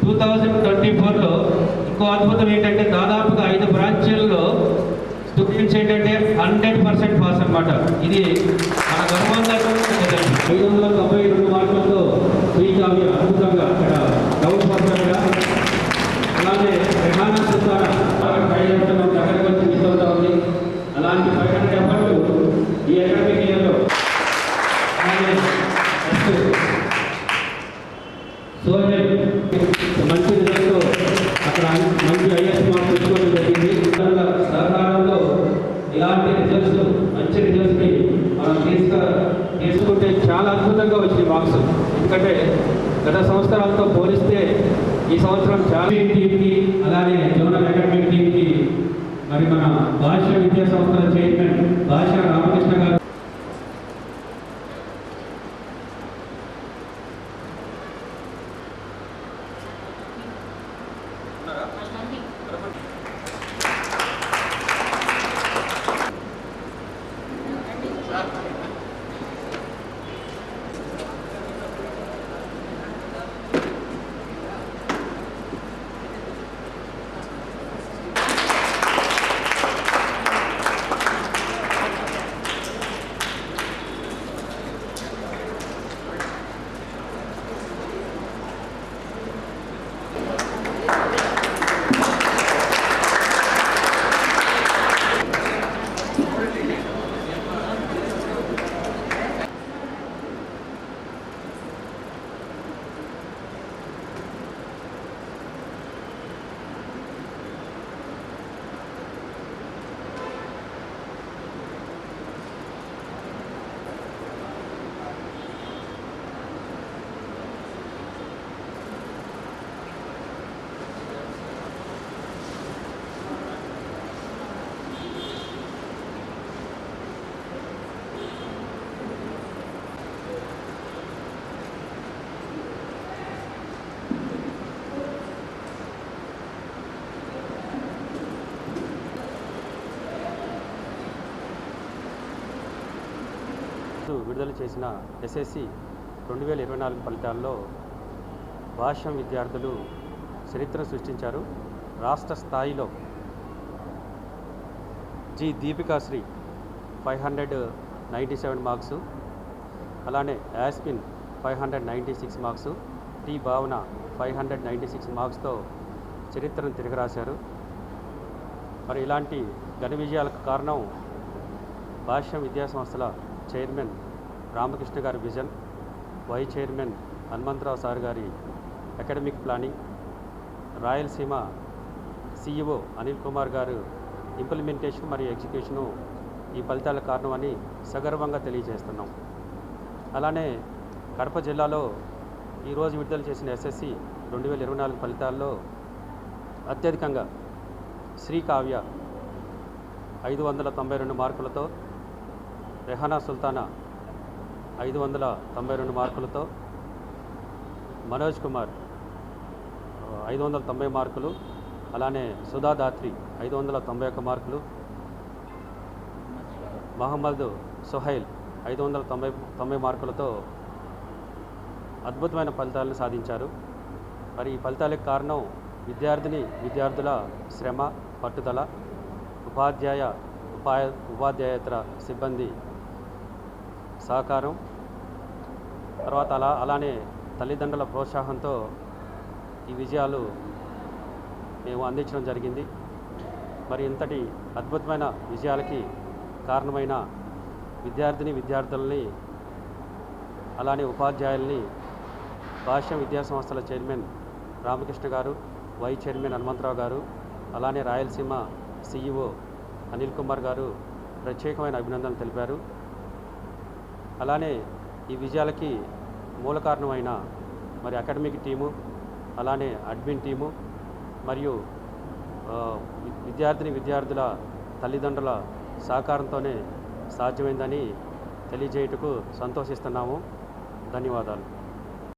Two thousand twenty ఫోర్లో ఇంకో అద్భుతం ఏంటంటే దాదాపుగా ఐదు బ్రాంచీల్లో స్టూడెంట్స్ ఏంటంటే హండ్రెడ్ పర్సెంట్ పాస్ అన్నమాట. ఇది మన గర్వంగా ఐదు వందల తొంభై రెండు మార్కులతో శ్రీ కావ్య అద్భుతంగా అక్కడ డౌట్ పర్సెంట్గా అలానే రెహానా సుల్తానా ట్రై చేయడం దగ్గరకు వచ్చి మిస్ అవుతా ఉంది అలాంటి ఫైవ్ హండ్రెడ్ ఎఫర్ట్ ఈ అకాడమిక్ ఇయర్లో అలానే నెక్స్ట్ సోహెల్ మంచి రిజల్ట్తో అక్కడ మంచి ఐఎస్ మార్క్స్ తెచ్చుకోవడం జరిగింది. వాళ్ళ ఇలాంటి రిజల్ట్స్ మంచి రిజల్ట్స్ని మనం తీసుక తీసుకుంటే చాలా అద్భుతంగా వచ్చింది మార్క్స్. ఎందుకంటే గత సంవత్సరాలతో పోలిస్తే ఈ సంవత్సరం చాలా టీంకి అలానే జోనల్ అకాడమిక్ టీంకి మరి మన భాష విద్యా సంస్థల చైర్మన్ భాష రామకృష్ణ గారు విడుదల చేసిన ఎస్ఎస్సి రెండు వేల ఇరవై నాలుగు ఫలితాల్లో భాష్యం విద్యార్థులు చరిత్ర సృష్టించారు. రాష్ట్ర స్థాయిలో G Deepikasri five hundred ninety seven marks అలానే యాస్పిన్ five hundred ninety six marks T Bhavana five hundred ninety six మార్క్స్తో చరిత్రను తిరగరాశారు మరి ఇలాంటి ఘన విజయాలకు కారణం భాష్యం విద్యాసంస్థల చైర్మన్ రామకృష్ణ గారి vision vice chairman Hanumantharao sir గారి academic planning Rayalaseema CEO Anil Kumar garu implementation మరియు ఎగ్జిక్యూషను ఈ ఫలితాల కారణమని సగర్వంగా తెలియజేస్తున్నాం. అలానే కడప జిల్లాలో ఈరోజు విడుదల చేసిన ఎస్ఎస్సి రెండు వేల ఇరవై నాలుగు ఫలితాల్లో అత్యధికంగా శ్రీకావ్య ఐదు వందల తొంభై రెండు మార్కులతో రెహానా సుల్తానా ఐదు వందల తొంభై రెండు మార్కులతో మనోజ్ కుమార్ ఐదు వందల తొంభై మార్కులు అలానే సుధా దాత్రి ఐదు వందల తొంభై ఒక్క మార్కులు మహమ్మద్ సుహైల్ ఐదు వందల తొంభై తొంభై మార్కులతో అద్భుతమైన ఫలితాలను సాధించారు. మరి ఈ ఫలితాలకు కారణం విద్యార్థిని విద్యార్థుల శ్రమ పట్టుదల ఉపాధ్యాయ ఉపాయ ఉపాధ్యాయేతర సిబ్బంది సహకారం. తర్వాత అలా అలానే తల్లిదండ్రుల ప్రోత్సాహంతో ఈ విజయాలు మేము అందించడం జరిగింది. మరి ఇంతటి అద్భుతమైన విజయాలకి కారణమైన విద్యార్థిని విద్యార్థులని అలానే ఉపాధ్యాయుల్ని భాష్య విద్యా సంస్థల చైర్మన్ రామకృష్ణ గారు వై చైర్మన్ హనుమంతరావు గారు అలానే రాయలసీమ సిఇఓ అనిల్ కుమార్ గారు ప్రత్యేకమైన అభినందనలు తెలిపారు. అలానే ఈ విజయాలకి మూల కారణమైన మరి అకాడమిక్ టీము అలానే అడ్మిన్ టీము మరియు విద్యార్థిని విద్యార్థుల తల్లిదండ్రుల సహకారంతోనే సాధ్యమైందని తెలియజేయుటకు సంతోషిస్తున్నాము. ధన్యవాదాలు.